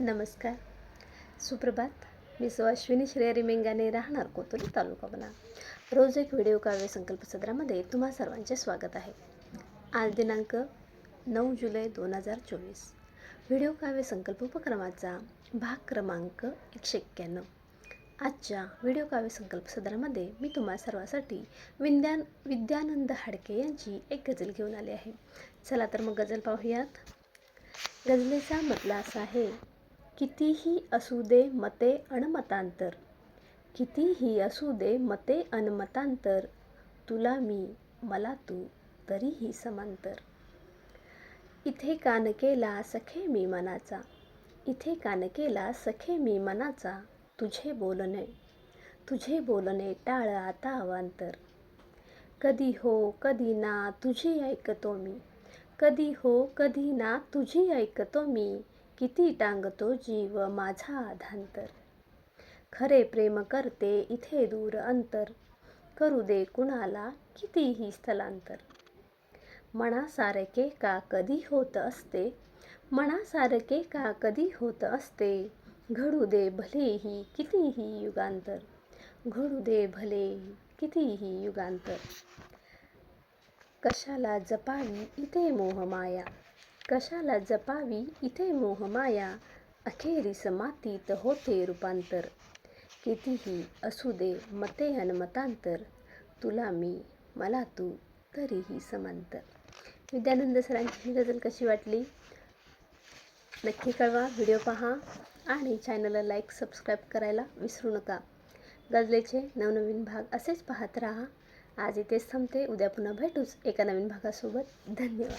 नमस्कार. सुप्रभात. मी सुवाश्विनी अश्विनी श्रेयरी राहणार कोतोली तालुका बना. रोज एक व्हिडिओ काव्य संकल्प सदरामध्ये तुम्हा सर्वांचे स्वागत आहे. आज दिनांक नऊ जुलै दोन हजार चोवीस. व्हिडिओ काव्य संकल्प उपक्रमाचा भाग क्रमांक एकशे एक्क्याण्णव. आजच्या व्हिडिओ काव्य संकल्प सदरामध्ये मी तुम्हा सर्वांसाठी विद्यान विद्यानंद हाडके यांची एक गजल घेऊन आली आहे. चला तर मग गजल पाहूयात. गजलेचा मतला असा आहे. कितीही असू दे मते अणमतांतर कितीही असू दे मते अनमतांतर तुला मी मला तू तरीही समांतर. इथे कान केला सखे मी मनाचा इथे कान केला सखे मी मनाचा तुझे बोलणे तुझे बोलणे टाळ आता अवांतर. कधी हो कधी ना तुझी ऐकतो मी कधी हो कधी ना तुझी ऐकतो मी किती टांगतो जीव माझा धांतर खरे प्रेम करते इथे दूर अंतर. करू दे कुणाला कितीही स्थलांतर. मनासारखे का कधी होत असते? मनासारखे का कधी होत असते? घडू दे भलेही कितीही युगांतर. घडू दे भले कितीही युगांतर. कशाला जपावी इथे मोहमाया? कशाला जपावी? इथे मोहमाया अखेरीस मातीत होते रूपांतर. कितीही असू दे मते अनमतांतर तुला मी मला तू तरीही समांतर. विद्यानंद सरांची ही गजल कशी वाटली? नक्की कळवा व्हिडिओ पहा आणि चॅनलला लाईक सबस्क्राईब करायला विसरू नका. गजलेचे नवनवीन भाग असेच पाहत राहा. आज इथेच थांबते. उद्या पुन्हा भेटूच एका नवीन भागासोबत. धन्यवाद.